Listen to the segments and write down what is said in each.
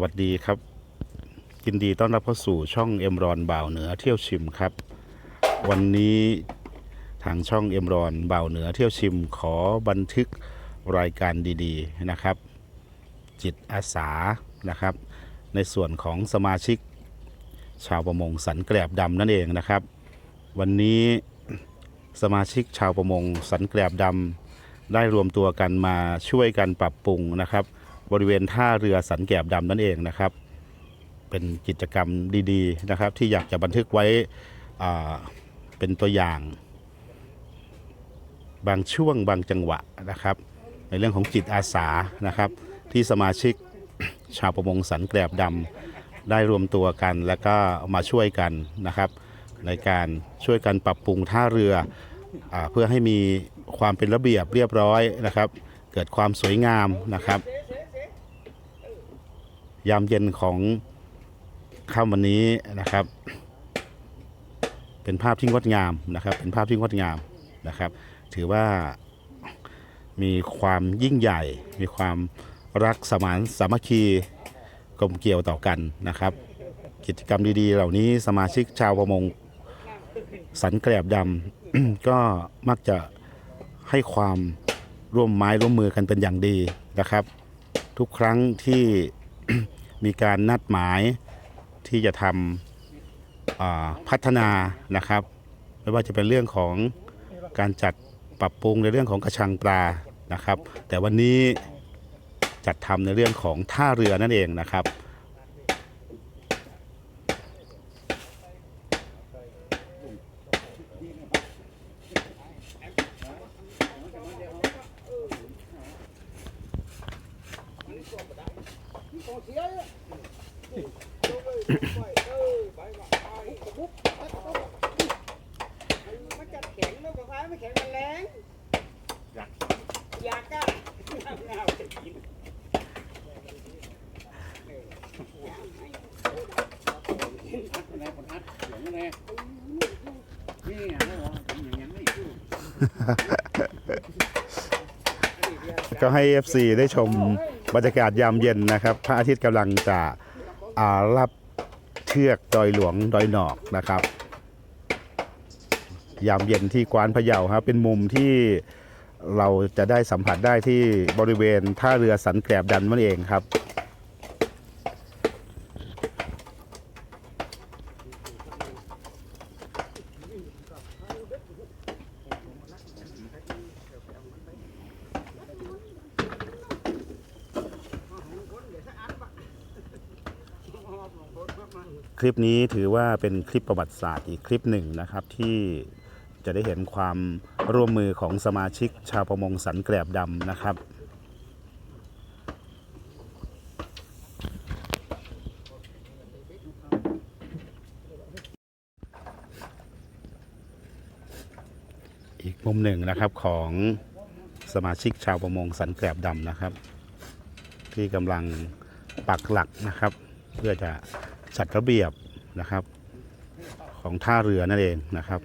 วัสดีครับ ยินดีต้อนรับเข้าสู่ช่องเอ็มรอนบ่าวเหนือเที่ยวชิมครับ วันนี้ทางช่องเอ็มรอนบ่าวเหนือเที่ยวชิมขอบันทึกรายการดีๆนะครับ จิตอาสานะครับ ในส่วนของสมาชิก ชาวประมงสันแกลบดำนั่นเองนะครับ วันนี้สมาชิกชาวประมงสันแกลบดำได้รวมตัวกันมาช่วยกันปรับปรุงนะครับ บริเวณท่าเรือสันแกบดำนั่นเองนะครับ เป็นกิจกรรมดีๆนะครับ ที่อยากจะบันทึกไว้เป็นตัวอย่าง บางช่วงบางจังหวะนะครับ ในเรื่องของจิตอาสานะครับ ที่สมาชิกชาวประมงสันแกลบดำได้รวมตัวกัน แล้วก็มาช่วยกันนะครับ ในการช่วยกันปรับปรุงท่าเรืออเพื่อให้มีความเป็นระเบียบเรียบร้อยนะครับ เกิดความสวยงามนะครับ ยามเย็นของค่ำวันนี้นะครับ เป็นภาพที่งดงามนะครับ เป็นภาพที่งดงามนะครับ ถือว่ามีความยิ่งใหญ่ มีความรักสมานสามัคคีกลมเกลียวต่อกันนะครับ กิจกรรมดีๆ เหล่านี้สมาชิกชาวประมงสันแกลบดำก็มักจะให้ความร่วมไม้ร่วมมือกันเป็นอย่างดีนะครับ ทุกครั้งที่ มีการนัดหมายที่จะทำพัฒนานะครับ ไม่ว่าจะเป็นเรื่องของการจัดปรับปรุงในเรื่องของกระชังปลานะครับ แต่วันนี้จัดทำในเรื่องของท่าเรือนั่นเองนะครับ มันจะแข็งแล้วก็ฟ้าไม่แข็งมันแรงอยากอยากก็เงาจะกิน แน่คนฮัดเสียงแน่นี่ไงไม่หรอผมอย่างนั้นไม่อยู่ ก็ให้ FC ได้ชมบรรยากาศยามเย็นนะครับ พระอาทิตย์กำลังจะอารับเชือกดอยหลวงดอยหนอกนะครับ ยามเย็นที่กวานพะเยาครับเป็นมุมที่เราจะได้สัมผัสได้ที่บริเวณท่าเรือสันแกลบดันนั่นเองครับ คลิปนี้ถือว่าเป็นคลิปประวัติศาสตร์อีกคลิปหนึ่งนะครับที่จะได้เห็นความร่วมมือของสมาชิกชาวประมงสันแกลบดำนะครับ อีกมุมหนึ่งนะครับของสมาชิกชาวประมงสันแกลบดำนะครับ ที่กำลังปักหลักนะครับ เพื่อจะ จัดระเบียบนะครับ ของท่าเรือนั่นเองนะครับ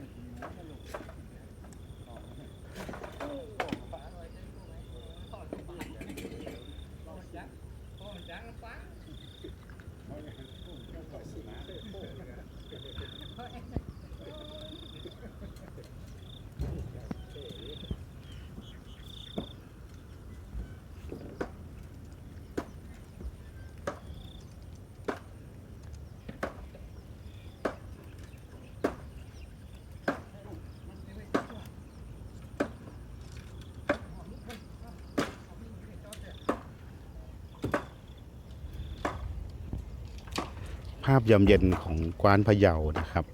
ภาพยามเย็นของกวานพะเยานะครับ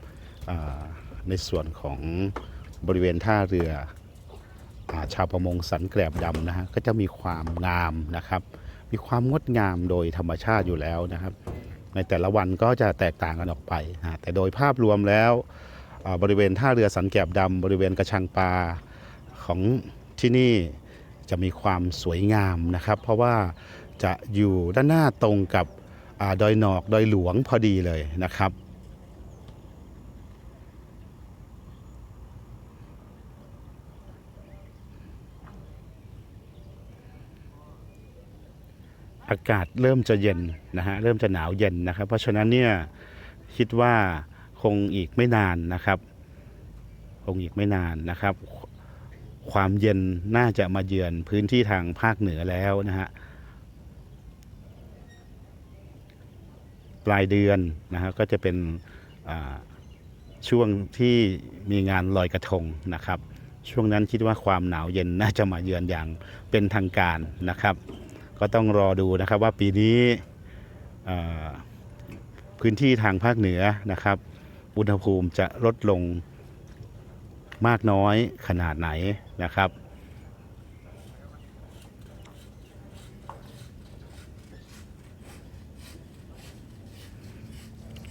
ในส่วนของบริเวณท่าเรืออชาวประมงสันแกลบดำนะฮะก็จะมีความงามนะครับ มีความงดงามโดยธรรมชาติอยู่แล้วนะครับ ในแต่ละวันก็จะแตกต่างกันออกไปนะแต่โดยภาพรวมแล้วบริเวณท่าเรือสันแกลบดำบริเวณกระชังปลาของที่นี่จะมีความสวยงามนะครับ เพราะว่าจะอยู่ด้านหน้าตรงกับ ดอยหนอกดอยหลวงพอดีเลยนะครับ อากาศเริ่มจะเย็นนะฮะเริ่มจะหนาวเย็นนะครับ เพราะฉะนั้นเนี่ยคิดว่าคงอีกไม่นานนะครับ คงอีกไม่นานนะครับ ความเย็นน่าจะมาเยือนพื้นที่ทางภาคเหนือแล้วนะฮะ ปลายเดือนนะฮะก็จะเป็นช่วงที่มีงานลอยกระทงนะครับ ช่วงนั้นคิดว่าความหนาวเย็นน่าจะมาเยือนอย่างเป็นทางการนะครับ ก็ต้องรอดูนะครับว่าปีนี้พื้นที่ทางภาคเหนือนะครับ อุณหภูมิจะลดลงมากน้อยขนาดไหนนะครับ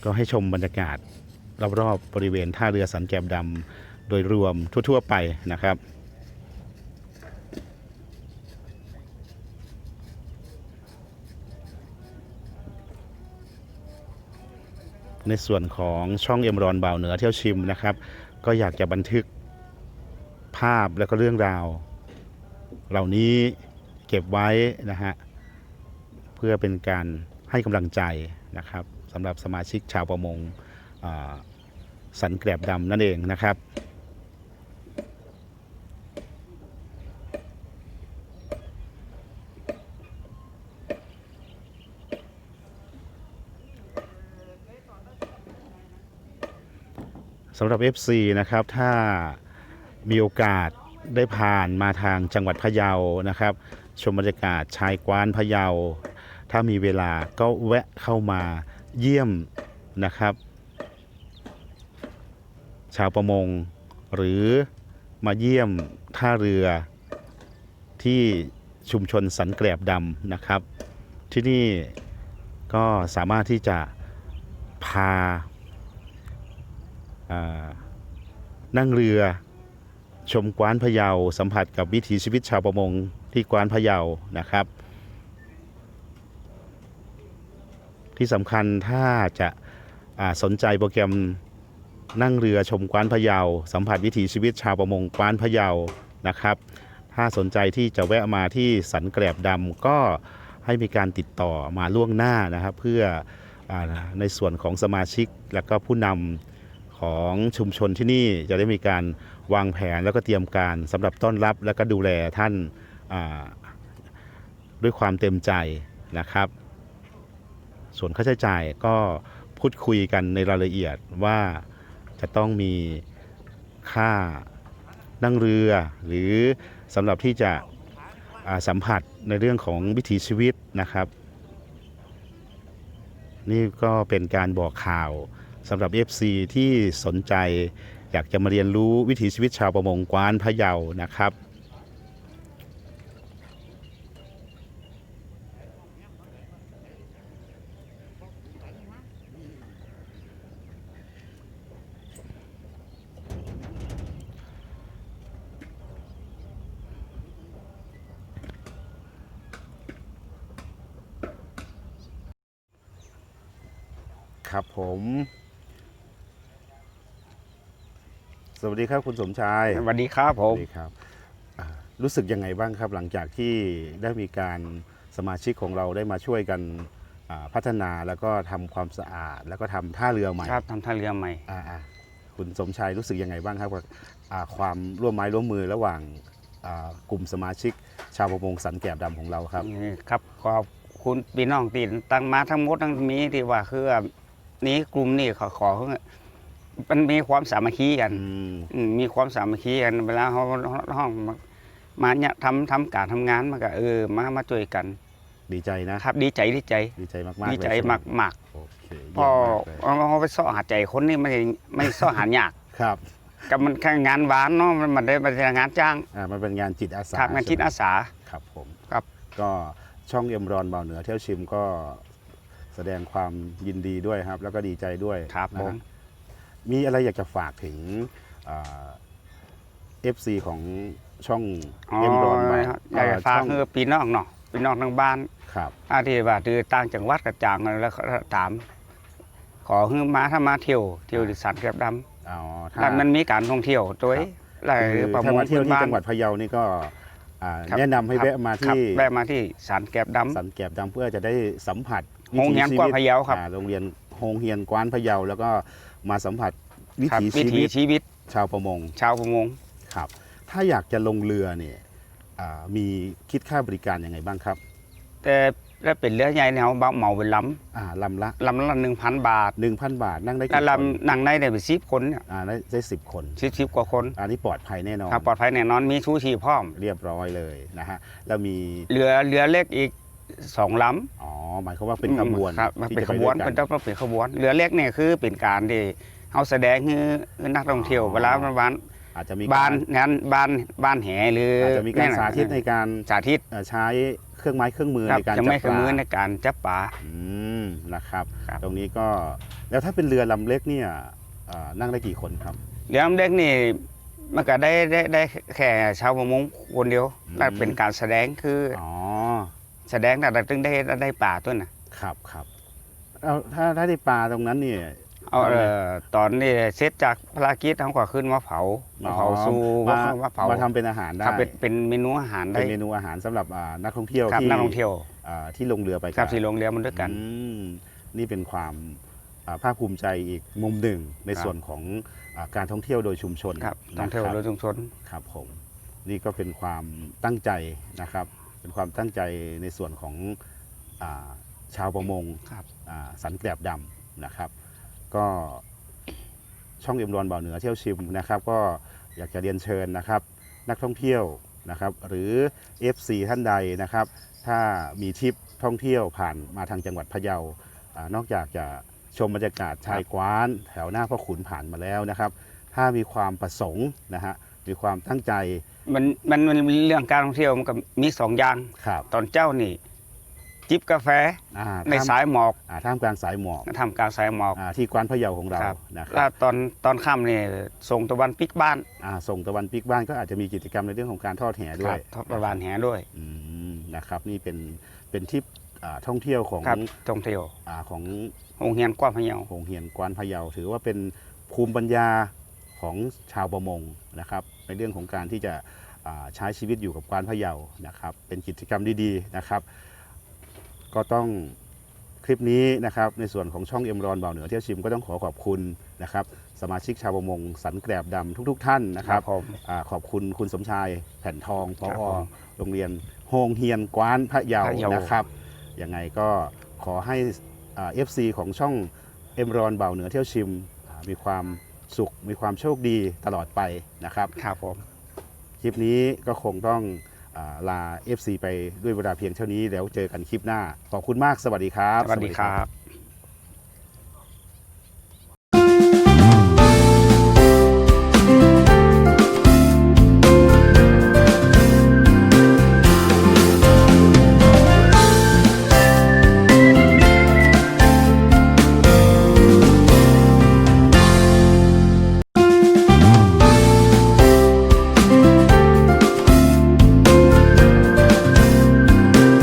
ก็ให้ชมบรรยากาศรอบๆบริเวณท่าเรือสันแกมดำโดยรวมทั่ว ๆ ไปนะครับในส่วนของช่องเอ็มรอนบ่าวเหนือเที่ยวชิมนะครับ ก็อยากจะบันทึกภาพและก็เรื่องราว เหล่านี้เก็บไว้นะฮะเพื่อเป็นการให้กำลังใจนะครับ สำหรับสมาชิกชาวประมงสันแกรบดำนั่นเองนะครับ สำหรับ FC นะครับ ถ้ามีโอกาสได้ผ่านมาทางจังหวัดพะเยานะครับ ชมบรรยากาศชายกว้านพะเยา ถ้ามีเวลาก็แวะเข้ามา เยี่ยมนะครับ ชาวประมง หรือมาเยี่ยมท่าเรือที่ชุมชนสันแกลบดำนะครับ ที่นี่ก็สามารถที่จะพาานั่งเรือชมกวานพะเยาสัมผัสกับวิถีชีวิตชาวประมงที่กวานพะเยานะครับ ที่สำคัญถ้าจะาสนใจโปรแกรมนั่งเรือชมกวานพะเยา สัมผัสวิถีชีวิตชาวประมงกวานพะเยานะครับ ถ้าสนใจที่จะแวะมาที่สันแกลบดำก็ให้มีการติดต่อมาล่วงหน้านะครับ เพื่ออในส่วนของสมาชิกและก็ผู้นำของชุมชนที่นี่จะได้มีการวางแผนแล้วก็เตรียมการสำหรับต้อนรับและก็ดูแลท่านด้วยความเต็มใจนะครับ ส่วนค่าใช้จ่ายก็พูดคุยกันในรายละเอียดว่าจะต้องมีค่านั่งเรือ หรือสำหรับที่จะสัมผัสในเรื่องของวิถีชีวิตนะครับ นี่ก็เป็นการบอกข่าวสำหรับ FC ที่สนใจอยากจะมาเรียนรู้วิถีชีวิตชาวประมงกวานพะเยานะครับ ครับผม สวัสดีครับคุณสมชายสวัสดีครับผสม วัสดีครับอ่ารู้สึกยังไงบ้างครับ หลังจากที่ได้มีการสมาชิกของเราได้มาช่วยกันอ่าพัฒนาแล้วก็ทำความสะอาด แล้วก็ทำท่าเรือใหม่ครับทำท่าเรือใหม่ อ่าอ่าคุณสมชายรู้สึกยังไงบ้างครับกับอ่าความร่วมไม้ร่วมมือระหว่างอ่ากลุ่มสมาชิก ชาวประมงสันแกบดำของเราครับ นี่ครับขอบคุณพี่น้องที่ตั้งมาทั้งหมดทั้งมีที่ว่าคือว่า นี้กลุ่มนี่ขอขอมันมีความสามัคคีกันอืมอืมมีความสามัคคีกันเวลาเขาห้องมามาเนี่ยทำทำการทำงานมันก็เออมามาช่วยกัน ดีใจนะครับ ดีใจดีใจดีใจมากๆดีใจเลยช่ไหมากมากโอเคๆพเยี่อยมมากเลยเอาไปซ่อหาใจคนนี่ไม่ไม่ซ่อหายากครับกับมันแค่งานหวานเนาะมันมันได้มันเป็นงานจ้างอ่ามันเป็นงานจิตอาสาครับงานจิตใช่ไหมอาสาครับผมครับ ก็ช่องเอ็มรอนเบาเหนือเที่ยวชิมก็แสดงความยินดีด้วยครับ แล้วก็ดีใจด้วยครับนะผฮะมมีอะไรอยากจะฝากถึงเอฟซีของช่องอ๋อเอ็มรอนเบาอยากจะฝากช่องคือพี่น้องเนาะพี่น้องทางบ้านครับอาที่ว่าคือต่างจังหวัดกระจางกันแล้วก็ถาม ขอให้มาถ้ามาเที่ยวเที่ยวดิสันเก็บดอ๋อำถ้าแล้วมันมีการท่องเที่ยวด้วยครับหลายคือประมถ้างมาเที่ยวที่พื้นบ้นจังหวัดพะเยานี่ก็ อ่าครับแนะนำให้ครับ แวะมาครับที่แวะมาที่สารแกบดำ สันแกบดำเพื่อจะได้สัมผัสวิโรงถีเรียนชีกว้านวิตพะเยาครับ อ่าโรงเรียนโฮงเฮียนกวานพะเยาแล้วก็มาสัมผัสวิครับถีวิชีถีวิตชีวิตชาวประมงชาวประมง ครับ ถ้าอยากจะลงเรือเนี่ยอ่ามีคิดค่าบริการยังไงบ้างครับ แต่ ถ้าเป็นเรือใหญ่เนี่ยเขาเหมาเป็นลอ่าลำละำลำละหนึ่งพันบาท1,000 บาทนั่งได้ถ้ากี่คนลำนั่งได้เนี่ยเป็นสิบคนเนี่ยอ่าได้ได้สิบคน สิบสิบกว่าคนอันนี้ปลอดภัยแน่นอนครับปลอดภัยแน่นอนมีชูชีพพร้อม เรียบร้อยเลยนะฮะแล้วมีเรือเรือเล็กอีกสองลำ อ๋อหมายความว่าเป็นขบวนครับมันที่เป็นจะขไบวนด้วยเป็นกัต้องเป็นขบวนเรือเล็กเนี่ยคือเป็นการที่เขาแสดงให้นักท่องเที่ยวอ๋อเวลาบ้าน อาจจะมีบ้านกรนั้นบ้านบ้านแหหรืออาจจะมีการแน่สาธิตในการสาธิตเอ่อใช้เครื่องไม้เครื่องมือครับในการจะจัไม่บเคปรื่องลามือในการจับปลาอืมนะครับครับ ตรงนี้ก็แล้วถ้าเป็นเรือลำเล็กเนี่ยเอ่อนั่งได้กี่คนครับเรือลำเล็กนี่มันก็ได้ได้ได้แค่ชาวประมงคนเดียวอืมนั่นเป็นการแสดงคืออ๋อแสดงแต่ถึงได้ได้ปลาตัวน่ะครับครับเอาถ้าถ้าได้ปลาตรงนั้นเนี่ย เอาเอ่อตอนนี้เสร็จจากภารกิจเขาก็ขึ้นมาเผามาเผาสู่มามาเผามาทำเป็นอาหารได้ครับเป็นเป็นเมนูอาหารได้เป็นเมนูอาหารสำหรับอ่านักท่องเที่ยวครับที่นักท่องเที่ยวอ่าที่ลงเรือไปครับนที่โรงเรือมันด้วยกันอืมนี่เป็นความอ่าภาคภูมิใจอีกมุมหนึ่งในครับส่วนของอาการท่องเที่ยวโดยชุมชนครับนะท่องเที่ยวครับโดยชุมชนครับผมนี่ก็เป็นความตั้งใจนะครับ เป็นความตั้งใจในส่วนของอาชาวประมงครับอ่าสันแกลบดำนะครับ ก็ช่องเอ็มรอนบ่าวเหนือเที่ยวชิมนะครับ ก็อยากจะเรียนเชิญนะครับ นักท่องเที่ยวนะครับ หรือ FC ท่านใดนะครับ ถ้ามีทริปท่องเที่ยวผ่านมาทางจังหวัดพะเยาอานอกจากจะชมบรรยากาศชายกว้าน แถวหน้าพ่อขุนผ่านมาแล้วนะครับ ถ้ามีความประสงค์นะฮะมีความตั้งใจมันมันมันมีเรื่องการท่องเที่ยวมันก็มีสองอย่างครับตอนเจ้านี่ จิบกาแฟอ่าในท่ามสายหมอกอ่าท่ามกลางสายหมอกทำกลารสายหมอก อ่าที่กวานพะเยาของเราครับ นะคแล้รัวบตอนตอนค่ำนี่ส่งตะวันปิกบ้านอ่าส่งตะวันปิกบ้านก็อาจจะมีกิจกรรมในเรื่องของการทอดแห่ด้วยทอดประวานแหด้วย อืมนะครับนี่เป็นเป็นทริปอ่าท่องเที่ยวของครับท่องเที่ยวอ่าของโรงเรียนกว้างพะเยาโรงเรียนกวานพะเยา ถือว่าเป็นภูมิปัญญาของชาวประมงนะครับในเรื่องของการที่จะอ่าใช้ชีวิตอยู่กับกวานพะเยานะครับเป็นกิจกรรมดีๆนะครับ ก็ต้องคลิปนี้นะครับในส่วนของช่องเอ็มรอนเบาเหนือเที่ยวชิมก็ต้องขอขอบคุณนะครับสมาชิกชาวประมงสันแกรบดำทุก ๆ ท่านนะครับผมอาขอบคุณคุณสมชายแผ่นทองพครัอบผมโรงเรียนโฮงเฮียนกวานพระเยาพระเยานะครับยังไงก็ขอให้เอฟซีของช่องเอ็มรอนเบาเหนือเที่ยวชิมอ่ามีความสุขมีความโชคดีตลอดไปนะครับ ครับผม คลิปนี้ก็คงต้องอา ลา FC ไปด้วยเวลาเพียงเท่านี้แล้วเจอกันคลิปหน้า ขอบคุณมากสวัสดีครับ สวัสดีครับ